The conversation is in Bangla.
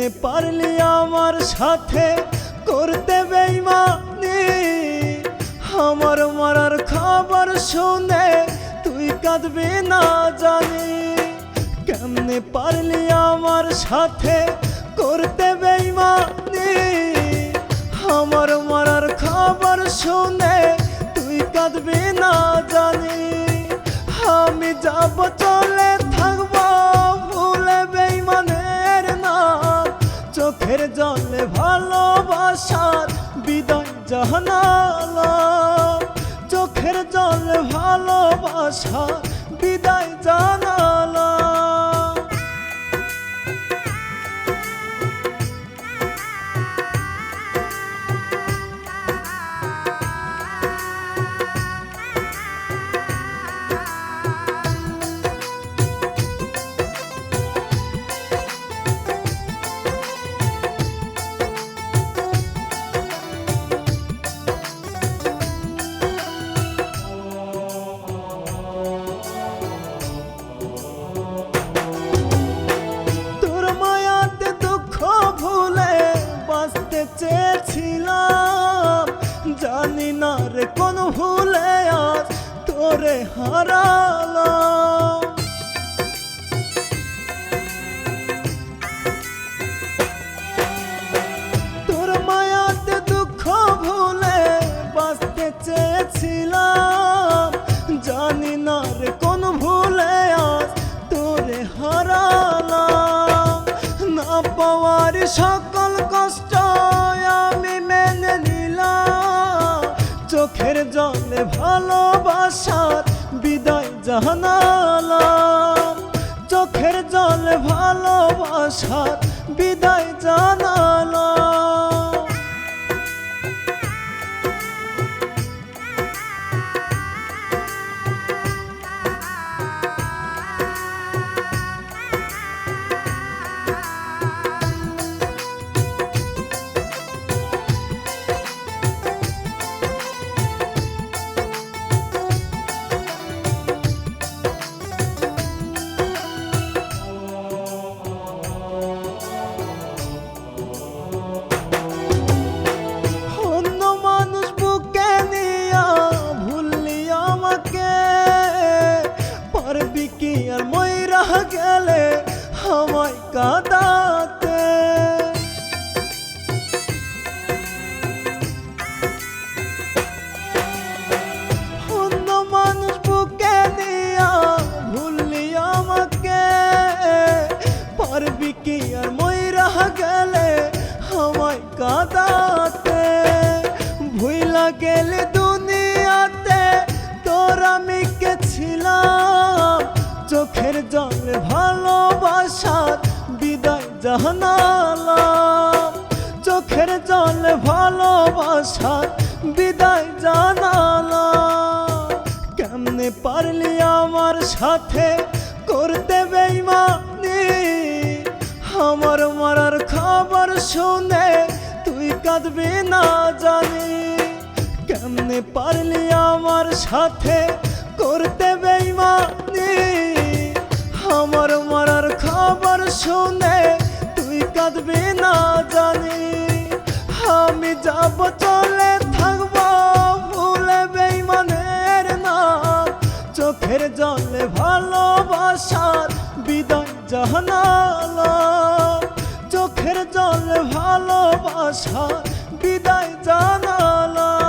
কেমনে পারলি আমার সাথে করতে বেইমানি। আমার মরার খবর শুনে তুই কাঁদবি না জানি। কেমনে পারলি আমার সাথে করতে বেইমানি? আমার মরার খবর শুনে তুই কাঁদবি না জানি। আমি যাব ভালোবাসার বিদায় জানালা। চোখের জল ভালোবাসা বিদায় জানালাম ভুলে আজ তোরে হারালাম। তোর মায়াতে দুঃখ ভুলে বাঁচতে চেয়েছিলাম। জানি না রে কোন ভুলে আজ তোরে হারালাম। না পাওয়ার সকল জলে ভালোবাসার বিদায় জানালাম। চোখের জল ভালোবাসার বিদায় জানালাম। কাদাতে। অন্য মানুষ বুকে নিয়া ভুললি আমাকে। পারবি কি আর ময়রা গেলে আমায় কাদাতে? ভুইলা গেলে দুনিয়াতে, তোর আমি কে ছিলাম? চোখের জলে ভালোবাসার বিদায় জানালাম। চোখের জলে ভালোবাসা বিদায় জানালাম। কেমনে পারলি আমার সাথে করতে বেইমানি? আমার মরার খবর শুনে তুই কাঁদবি না জানি। কেমনে পারলি আমার সাথে করতে বেইমানি? শুনে তুই কাঁদবি না জানি। আমি যাব, চলে থাকব ভুলে বেইমানের নাম। চোখের জলে ভালোবাসার বিদায় জানালাম চোখের জলে ভালোবাসার বিদায় জানালাম